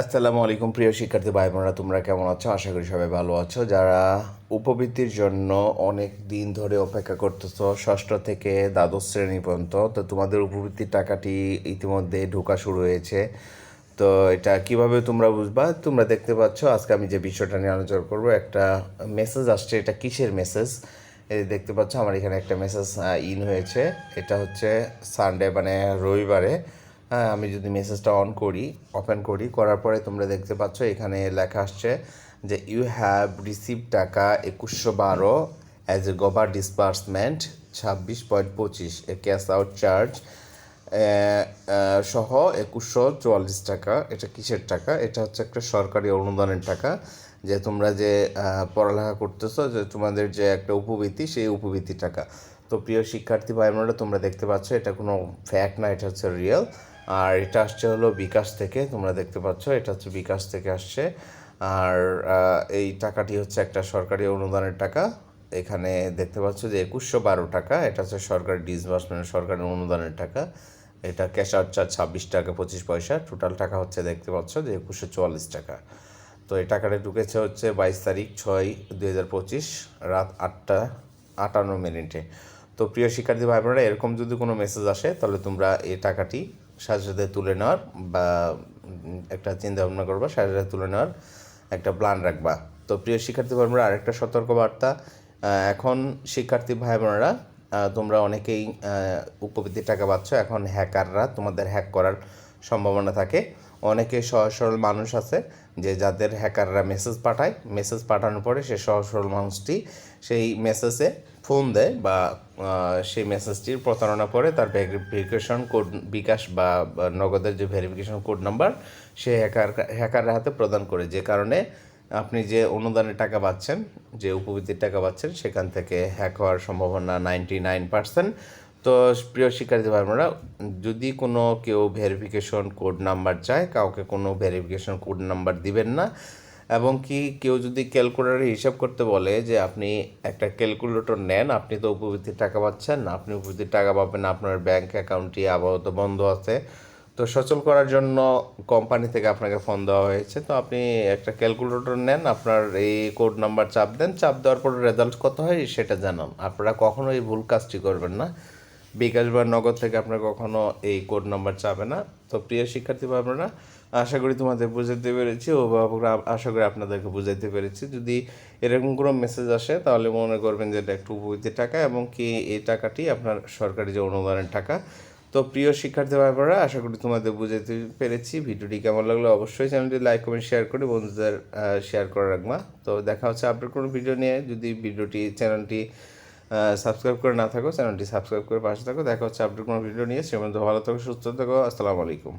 আসসালামু আলাইকুম, প্রিয় শিক্ষার্থী ভাই বোনেরা তোমরা কেমন আছো? আশা করি সবাই ভালো আছো। যারা উপবৃত্তির জন্য অনেক দিন ধরে অপেক্ষা করতেছো, ষষ্ঠ থেকে দ্বাদশ শ্রেণি পর্যন্ত, তো তোমাদের উপবৃত্তির টাকাটি ইতিমধ্যে ঢোকা শুরু হয়েছে। তো এটা কীভাবে তোমরা বুঝবা? তোমরা দেখতে পাচ্ছ, আজকে আমি যে বিষয়টা নিয়ে আলোচনা করব, একটা মেসেজ আসছে। এটা কিসের মেসেজ দেখতে পাচ্ছ, আমার এখানে একটা মেসেজ ইন হয়েছে। এটা হচ্ছে সানডে মানে রবিবারে। হ্যাঁ আমি যদি মেসেজটা অন করি ওপেন করি, করার পরে তোমরা দেখতে পাচ্ছ এখানে লেখা আসছে যে ইউ হ্যাভ রিসিভ টাকা একুশশো বারো অ্যাজ এ গভার ডিসবার্সমেন্ট ছাব্বিশ পয়েন্ট পঁচিশ এ ক্যাশ আউট চার্জ সহ একুশশো চুয়াল্লিশ টাকা। এটা কিসের টাকা? এটা হচ্ছে একটা সরকারি অনুদানের টাকা, যে তোমরা যে পড়ালেখা করতেছো, যে তোমাদের যে একটা উপবৃত্তি, সেই উপবৃত্তি টাকা। তো প্রিয় শিক্ষার্থী ভাই বোনেরা তোমরা দেখতে পাচ্ছ এটা কোনো ফ্যাক্ট না, এটা হচ্ছে রিয়েল আর এটা আসছে হলো বিকাশ থেকে, তোমরা দেখতে পাচ্ছ, এটা হচ্ছে বিকাশ থেকে আসছে। আর এই টাকাটি হচ্ছে একটা সরকারি অনুদানের টাকা। এখানে দেখতে পাচ্ছ যে একুশশো বারো টাকা, এটা হচ্ছে সরকারি ডিসবার্সমেন্ট সরকারি অনুদানের টাকা। এটা ক্যাশ আউট চার্জ ছাব্বিশ টাকা, পঁচিশ পয়সা। টোটাল টাকা হচ্ছে দেখতে পাচ্ছ যে একুশশো চুয়াল্লিশ টাকা। তো এই টাকাটা ঢুকেছে হচ্ছে বাইশ তারিখ ছয় দুই হাজার পঁচিশ, রাত আটটা আটান্ন মিনিটে। তো প্রিয় শিক্ষার্থী ভাই বোনেরা এরকম যদি কোনো মেসেজ আসে, তাহলে তোমরা এই টাকাটি সাথে তুলে নেওয়ার বা একটা চিন্তা ভাবনা করবা সাথে তুলে নেওয়ার একটা প্ল্যান রাখবা। তো প্রিয় শিক্ষার্থী ভাই বোনেরা আরেকটা সতর্কবার্তা এখন শিক্ষার্থী ভাই বোনেরা তোমরা অনেকেই উপবৃত্তির টাকা পাচ্ছ, এখন হ্যাকাররা তোমাদের হ্যাক করার সম্ভাবনা থাকে। অনেকে সহজ সরল মানুষ আছে যে যাদের হ্যাকাররা মেসেজ পাঠায় মেসেজ পাঠানোর পরে সে সহজ সরল মানুষটি সেই মেসেজে ফোন দেয় বা সেই মেসেজটির প্রতারণা করে তার ভেরিফিকেশন কোড বিকাশ বা নগদের যে ভেরিফিকেশন কোড নাম্বার সে হ্যাকার হ্যাকারের হাতে প্রদান করে। যে কারণে আপনি যে অনুদানের টাকা পাচ্ছেন, যে উপবৃত্তির টাকা পাচ্ছেন, সেখান থেকে হ্যাক হওয়ার সম্ভাবনা নাইনটি নাইন পার্সেন্ট তো প্রিয় শিক্ষার্থী ভাইরা যদি কোনো কেউ ভেরিফিকেশন কোড নাম্বার চায়, কাউকে কোনো ভেরিফিকেশন কোড নাম্বার দিবেন না, এবং কি কেউ যদি ক্যালকুলেটারে হিসাব করতে বলে যে আপনি একটা ক্যালকুলেটর নেন, আপনি তো উপবৃত্তির টাকা পাচ্ছেন আপনি উপবৃত্তির টাকা পাবেন আপনার ব্যাংক অ্যাকাউন্টটি আপাতত বন্ধ আছে, তো সচল করার জন্য কোম্পানি থেকে আপনাকে ফোন দেওয়া হয়েছে। তো আপনি একটা ক্যালকুলেটর নেন, আপনার এই কোড নাম্বার চাপ দেন, চাপ দেওয়ার পর রেজাল্ট কত হয় সেটা জানান। আপনারা কখনো এই ভুল কাজটি করবেন না। বিকাশ বা নগদ থেকে আপনার কখনো এই কোড নাম্বার চাবে না। তো প্রিয় শিক্ষার্থী ভাবনা আশা করি তোমাদের বুঝাতে পেরেছি, অভিভাবকরা আশা করি আপনাদেরকে বুঝাইতে পেরেছি। যদি এরকম কোনো মেসেজ আসে, তাহলে মনে করবেন যে এটা একটু উপবৃত্তির টাকা এবং কি এই টাকাটি আপনার সরকারি যে অনুদানের টাকা। তো প্রিয় শিক্ষার্থী ভাইবোনেরা আশা করি তোমাদের বুঝাতে পেরেছি। ভিডিওটি কেমন লাগল অবশ্যই চ্যানেলটি লাইক, কমেন্ট শেয়ার করে বন্ধুদের শেয়ার করে রাখবা। তো দেখা হচ্ছে আপনার কোনো ভিডিও নিয়ে। যদি ভিডিওটি চ্যানেলটি সাবস্ক্রাইব করে না থাকো চ্যানেলটি সাবস্ক্রাইব করে পাশে থাকো। দেখা হচ্ছে আপডেট কোনো ভিডিও নিয়ে। সে মধ্যে ভালো থাকো, সুস্থ থাকো। আসসালামু আলাইকুম।